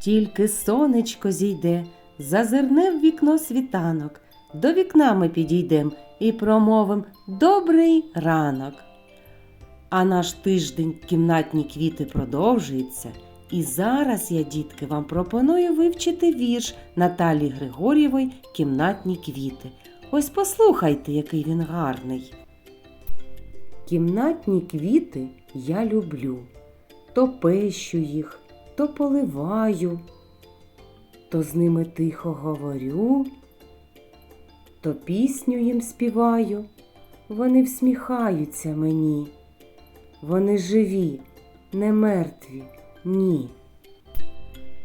Тільки сонечко зійде, зазирне в вікно світанок. До вікна ми підійдем і промовим добрий ранок. А наш тиждень кімнатні квіти продовжується. І зараз я, дітки, вам пропоную вивчити вірш Наталі Григорєвої Кімнатні квіти. Ось послухайте, який він гарний. Кімнатні квіти я люблю, то пещу їх, то поливаю, то з ними тихо говорю, то пісню їм співаю. Вони всміхаються мені. Вони живі, не мертві, ні.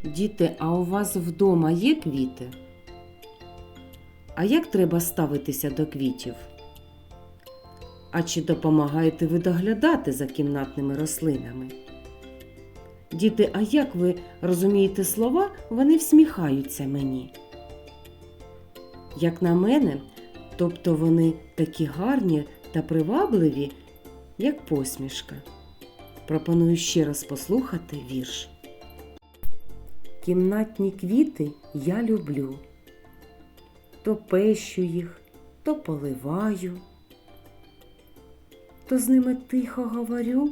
Діти, а у вас вдома є квіти? А як треба ставитися до квітів? А чи допомагаєте ви доглядати за кімнатними рослинами? Діти, а як ви розумієте слова, вони всміхаються мені? Як на мене, тобто вони такі гарні та привабливі, як посмішка. Пропоную ще раз послухати вірш. Кімнатні квіти я люблю. То пещу їх, то поливаю, то з ними тихо говорю,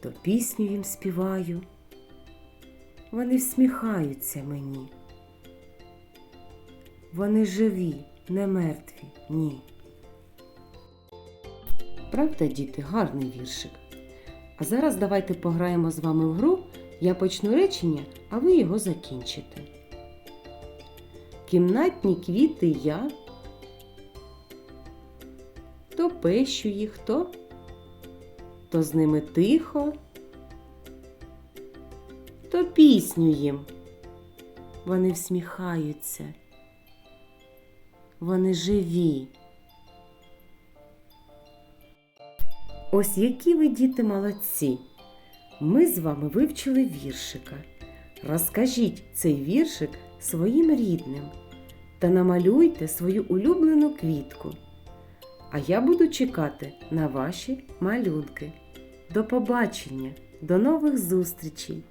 то пісню їм співаю. Вони всміхаються мені. Вони живі, не мертві, ні. Правда, діти, гарний віршик. А зараз давайте пограємо з вами в гру. Я почну речення, а ви його закінчите. Кімнатні квіти я. То пещу їх, то, то з ними тихо, то пісню їм. Вони всміхаються. Вони живі. Ось які ви діти молодці. Ми з вами вивчили віршика. Розкажіть цей віршик своїм рідним та намалюйте свою улюблену квітку. А я буду чекати на ваші малюнки. До побачення, до нових зустрічей!